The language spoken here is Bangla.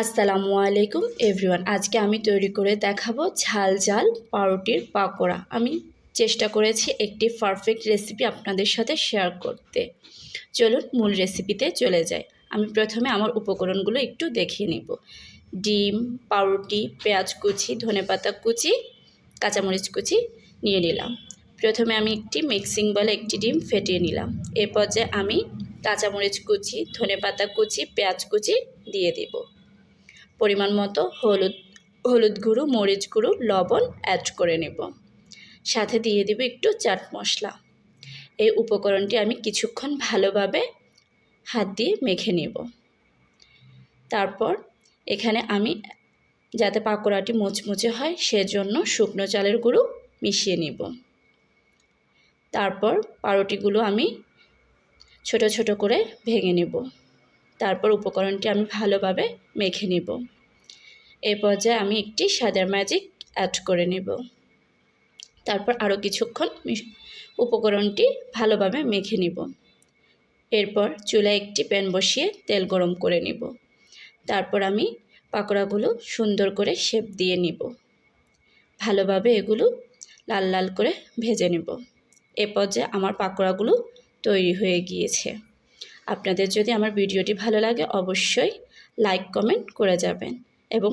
আসসালামু আলাইকুম এভরিওয়ান আজকে আমি তৈরি করে দেখাবো ঝাল ঝাল পাউরুটির পাকোড়া। আমি চেষ্টা করেছি একটি পারফেক্ট রেসিপি আপনাদের সাথে শেয়ার করতে। চলুন মূল রেসিপিতে চলে যাই। আমি প্রথমে আমার উপকরণগুলো একটু দেখিয়ে নিব। ডিম, পাউরুটি, পেঁয়াজ কুচি ধনেপাতা কুচি, কাঁচামরিচ কুচি নিয়ে নিলাম। প্রথমে আমি একটি মিক্সিং বলে একটি ডিম ফেটিয়ে নিলাম। এ পর্যায়ে আমি কাঁচামরিচ কুচি ধনেপাতা কুচি, পেঁয়াজ কুচি দিয়ে দেব। পরিমাণ মতো হলুদ হলুদ গুঁড়ো, মরিচ গুঁড়ো, লবণ অ্যাড করে নেব। সাথে দিয়ে দেব একটু চাট মশলা। এই উপকরণটি আমি কিছুক্ষণ ভালোভাবে হাত দিয়ে মেখে নেব। তারপর এখানে আমি যাতে পাকোড়াটি মুচমুচে হয় সেজন্য শুকনো চালের গুঁড়ো মিশিয়ে নেব। তারপর পাউরুটিগুলো আমি ছোট ছোট করে ভেঙে নেব। তারপর উপকরণটি আমি ভালোভাবে মেখে নেব। এ পর্যায়ে আমি একটি সাদার ম্যাজিক অ্যাড করে নেব। তারপর আরও কিছুক্ষণ উপকরণটি ভালোভাবে মেখে নিব। এরপর চুলায় একটি প্যান বসিয়ে তেল গরম করে নিব। তারপর আমি পাকোড়াগুলো সুন্দর করে শেপ দিয়ে নিব। ভালোভাবে এগুলো লাল লাল করে ভেজে নেব। এ পর্যায়ে আমার পাকোড়াগুলো তৈরি হয়ে গিয়েছে। আপনাদের যদি আমার ভিডিওটি ভালো লাগে অবশ্যই লাইক কমেন্ট করে যাবেন এবং